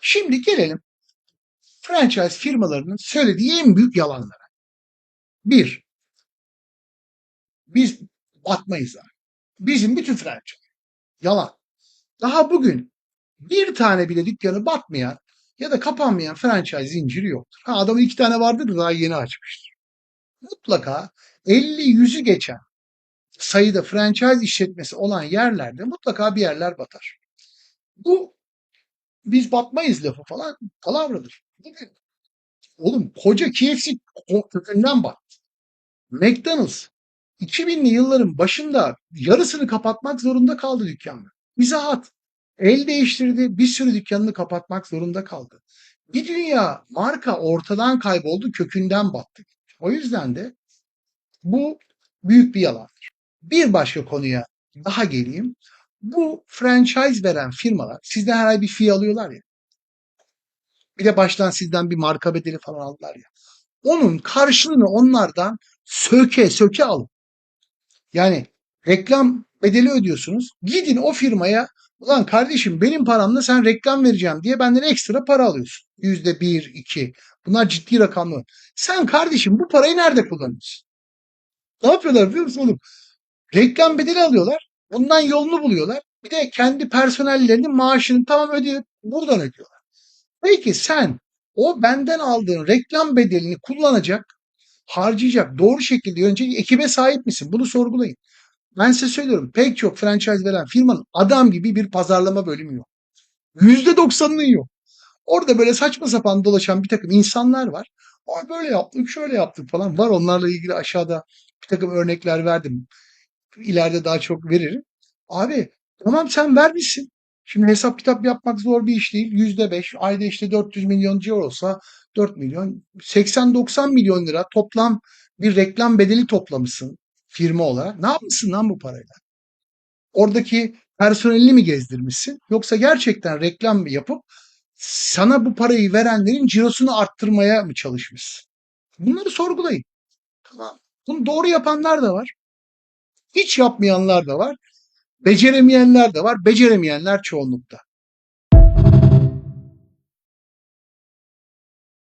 Şimdi gelelim franchise firmalarının söylediği en büyük yalanlara. Bir, biz batmayız abi. Bizim bütün franchise. Yalan. Daha bugün bir tane bile dükkanı batmayan ya da kapanmayan franchise zinciri yoktur. Ha adamın iki tane vardır da daha yeni açmıştır. Mutlaka 50-100'ü geçen sayıda franchise işletmesi olan yerlerde mutlaka bir yerler batar. Bu biz batmayız lafı falan palavradır. Bugün, oğlum koca KFC kökünden battı. McDonald's 2000'li yılların başında yarısını kapatmak zorunda kaldı dükkanı. İzahat. El değiştirdi. Bir sürü dükkanını kapatmak zorunda kaldı. Bir dünya marka ortadan kayboldu, kökünden battı. O yüzden de bu büyük bir yalandır. Bir başka konuya daha geleyim. Bu franchise veren firmalar sizden her ay bir fee alıyorlar ya. Bir de baştan sizden bir marka bedeli falan aldılar ya. Onun karşılığını onlardan söke söke alın. Yani reklam bedeli ödüyorsunuz. Gidin o firmaya ulan kardeşim benim paramla sen reklam vereceğim diye benden ekstra para alıyorsun. Yüzde bir, iki. Bunlar ciddi rakamlar. Sen kardeşim bu parayı nerede kullanıyorsun? Ne yapıyorlar biliyor musun oğlum? Reklam bedeli alıyorlar. Bundan yolunu buluyorlar. Bir de kendi personellerinin maaşını tamam ödüyor. Buradan ödüyorlar. Peki sen o benden aldığın reklam bedelini kullanacak, harcayacak doğru şekilde yönetecek ekibe sahip misin? Bunu sorgulayın. Ben size söylüyorum pek çok franchise veren firmanın adam gibi bir pazarlama bölümü yok. %90'ının yok. Orada böyle saçma sapan dolaşan bir takım insanlar var. Aa, böyle yaptık, şöyle yaptık falan var. Onlarla ilgili aşağıda bir takım örnekler verdim. İleride daha çok veririm. Abi tamam sen vermişsin. Şimdi hesap kitap yapmak zor bir iş değil. Yüzde beş, ayda işte 400 milyon civar olsa 4 milyon, 80-90 milyon lira toplam bir reklam bedeli toplamışsın firma olarak. Ne yapmışsın lan bu parayla? Oradaki personelini mi gezdirmişsin? Yoksa gerçekten reklam mı yapıp sana bu parayı verenlerin cirosunu arttırmaya mı çalışmışsın? Bunları sorgulayın. Tamam. Bunu doğru yapanlar da var. Hiç yapmayanlar da var. Beceremeyenler de var. Beceremeyenler çoğunlukta.